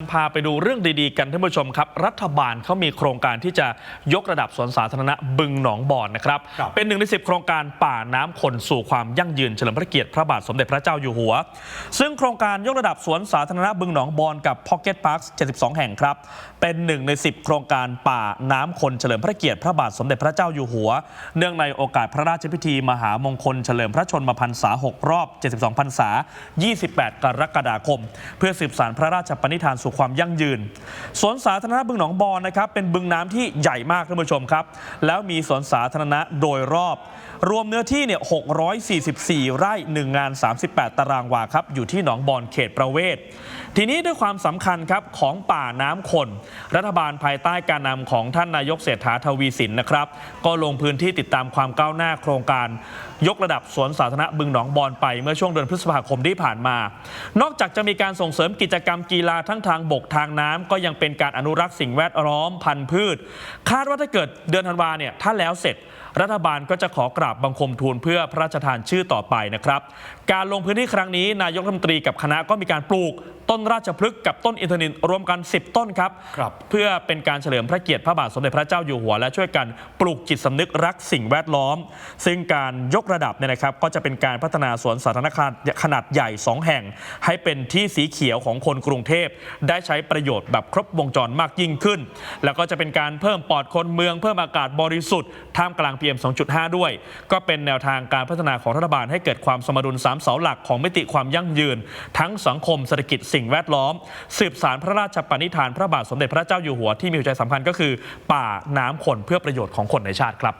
พาไปดูเรื่องดีๆกันท่านผู้ชมครับ รัฐบาลเขามีโครงการที่จะยกระดับสวนสาธารณะบึงหนองบอนนะครับครับเป็นหนึ่งในสิบโครงการป่าน้ำคนสู่ความยั่งยืนเฉลิมพระเกียรติพระบาทสมเด็จพระเจ้าอยู่หัว ซึ่งโครงการยกระดับสวนสาธารณะบึงหนองบอนกับ Pocket Parks 72 แห่งครับ เป็นหนึ่งใน 10 โครงการป่าน้ำคนเฉลิมพระเกียรติพระบาทสมเด็จพระเจ้าอยู่หัว เนื่องในโอกาสพระราชพิธีมหามงคลเฉลิมพระชนมพรรษา 6 รอบ 72 พรรษา 28 กรกฎาคม เพื่อสืบสานพระราชปณิธานสู่ความยั่งยืน สวนสาธารณะบึงหนองบอนนะครับเป็นบึงน้ำที่ใหญ่มากท่านผู้ชมครับ แล้วมีสวนสาธารณะโดยรอบ รวมเนื้อที่เนี่ย644 ไร่ 1 งาน 38 ตารางวาครับอยู่ที่หนองบอนเขตประเวศ ทีนี้ด้วยความสำคัญครับของป่าน้ำคน รัฐบาลภายใต้การนำของท่านนายกเศรษฐาทวีสินนะครับ ก็ลงพื้นที่ติดตามความก้าวหน้าโครงการ ยกระดับสวนสาธารณะบึงหนองบอนไปเมื่อช่วงเดือนพฤษภาคมที่ผ่านมา นอกจากจะมีการส่งเสริมกิจกรรมกีฬาทั้งทางบกทางน้ำก็ยังเป็นการอนุรักษ์สิ่งแวดล้อมพันธุ์พืช คาดว่าถ้าเกิดเดือนธันวาเนี่ยถ้าแล้วเสร็จ รัฐบาลก็จะขอกราบบังคมทูลเพื่อพระราชทานชื่อต่อไปนะครับ การลงพื้นที่ครั้งนี้นายกรัฐมนตรีกับคณะก็มีการปลูกต้นราชพฤกษ์กับต้นอินทนินรวมกัน 10 ต้นครับครับเพื่อเป็นการเฉลิมพระเกียรติพระบาทสมเด็จพระเจ้าอยู่หัว และช่วยกันปลูกจิตสำนึกรักสิ่งแวดล้อม ซึ่งการยกระดับเนี่ยนะครับ ก็จะเป็นการพัฒนาสวนสาธารณะขนาดใหญ่ 2 แห่ง ให้เป็นที่สีเขียวของคนกรุงเทพได้ใช้ประโยชน์แบบครบวงจรมากยิ่งขึ้น แล้วก็จะเป็นการเพิ่มปอดคนเมืองเพิ่มอากาศบริสุทธิ์ท่ามกลาง PM 2.5 ด้วย ก็เป็นแนวทางการพัฒนาของรัฐบาลให้เกิดความสมดุลสามเสาหลักของมิติความยั่งยืน ทั้งสังคมเศรษฐกิจสิ่งแวดล้อม สืบสารพระราชปณิธานพระบาทสมเด็จพระเจ้าอยู่หัวที่มีหัวใจสำคัญก็คือ ป่าน้ำคนเพื่อประโยชน์ของคนในชาติครับ